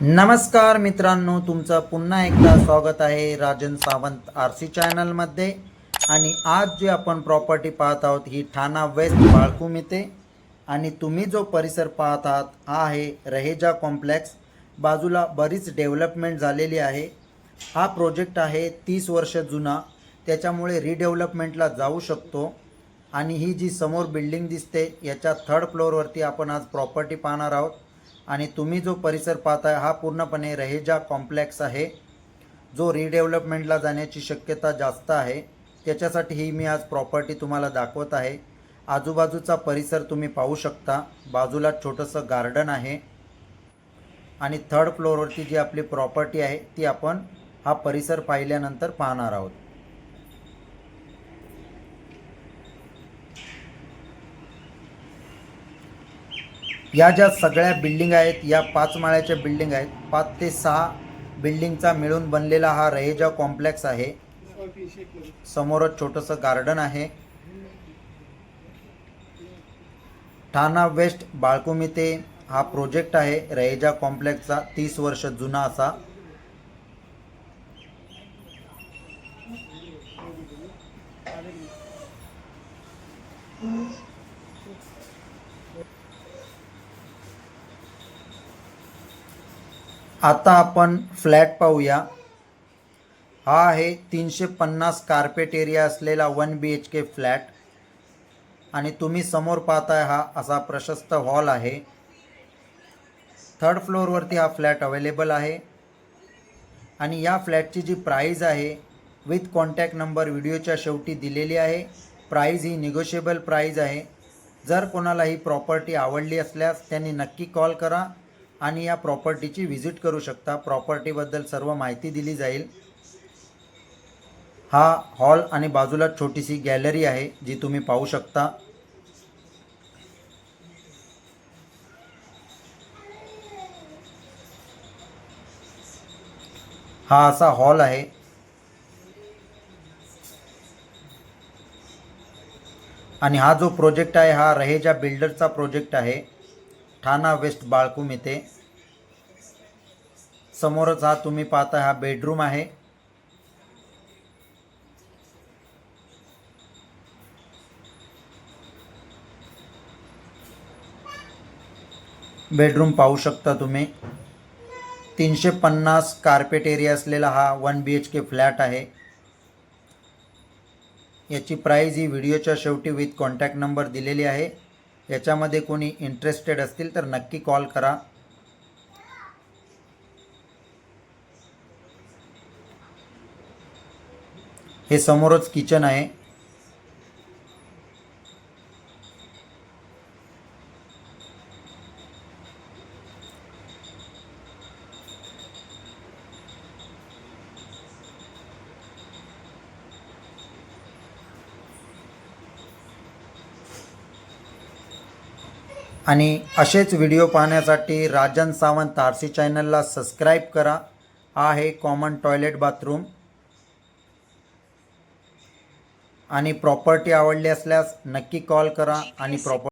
नमस्कार मित्रांनो तुमचं पुन्हा एकदा स्वागत आहे राजन सावंत आर सी चॅनलमध्ये आणि आज जी आपण प्रॉपर्टी पाहत आहोत ही ठाणा वेस्ट बाळकुम येते आणि तुम्ही जो परिसर पाहत आहात हा आहे रहेजा कॉम्प्लेक्स बाजूला बरीच डेव्हलपमेंट झालेली आहे. हा प्रोजेक्ट आहे तीस वर्ष जुना. त्याच्यामुळे रिडेव्हलपमेंटला जाऊ शकतो. आणि ही जी समोर बिल्डिंग दिसते याच्या थर्ड फ्लोअरवरती आपण आज प्रॉपर्टी पाहणार आहोत. आणि तुम्ही जो परिसर पाहताय हा पूर्णपणे रहेजा कॉम्प्लेक्स आहे. जो रिडेव्हलपमेंटला जाण्याची शक्यता जास्त आहे. त्याच्यासाठी ही मी आज प्रॉपर्टी तुम्हाला दाखवत आहे. आजूबाजूचा परिसर तुम्ही पाहू शकता. बाजूला छोटंसं गार्डन आहे. आणि थर्ड फ्लोअरवरती जी आपली प्रॉपर्टी आहे ती आपण हा परिसर पाहिल्यानंतर पाहणार आहोत. या ज्या सगळ्या बिल्डिंग आहेत या पाच माळ्याच्या बिल्डिंग आहेत पाच ते सहा बिल्डिंगचा मिळून बनलेला हा रहेजा कॉम्प्लेक्स आहे. समोरच छोटंसं गार्डन आहे. ठाणा वेस्ट बाळकुमिते हा प्रोजेक्ट आहे. रहेजा कॉम्प्लेक्सचा तीस वर्ष जुना असा. आता आपण फ्लॅट पाहूया. हा आहे तीनशे पन्नास कार्पेट एरिया असलेला one B H K flat. आणि तुम्ही समोर पाहताय हा असा प्रशस्त हॉल आहे. थर्ड फ्लोअरवरती हा फ्लॅट अवेलेबल आहे. आणि या फ्लॅटची जी प्राईज आहे विथ कॉन्टॅक्ट नंबर व्हिडिओच्या शेवटी दिलेली आहे. प्राईज ही निगोशिएबल प्राईज आहे. जर कोणाला ही प्रॉपर्टी आवडली असल्यास त्यांनी नक्की कॉल करा. आणि या प्रॉपर्टीची व्हिजिट करू शकता. प्रॉपर्टीबद्दल सर्व माहिती दिली जाईल. हा हॉल आणि बाजूला छोटीशी गॅलरी आहे जी तुम्ही पाहू शकता. हा असा हॉल आहे. आणि हा जो प्रोजेक्ट आहे हा रहेजा बिल्डरचा प्रोजेक्ट आहे ठाणा वेस्ट बाळकूम येथे समोरच हा तुम्ही पाहता हा बेडरूम आहे. बेडरूम पाहू शकता तुम्ही. तीनशे पन्नास कार्पेट एरिया असलेला हा one B H K flat आहे. याची प्राईज ही व्हिडिओच्या शेवटी विथ कॉन्टॅक्ट नंबर दिलेली आहे. याच्यामध्ये कोणी इंटरेस्टेड असतील तर नक्की कॉल करा. हे समोरच किचन आहे. आणि असेच व्हिडिओ पाहण्यासाठी राजन सावंत आर सी चॅनलला सबस्क्राईब करा. हा आहे कॉमन टॉयलेट बाथरूम आणि प्रॉपर्टी आवडली असल्यास नक्की कॉल करा आणि प्रॉपर्टी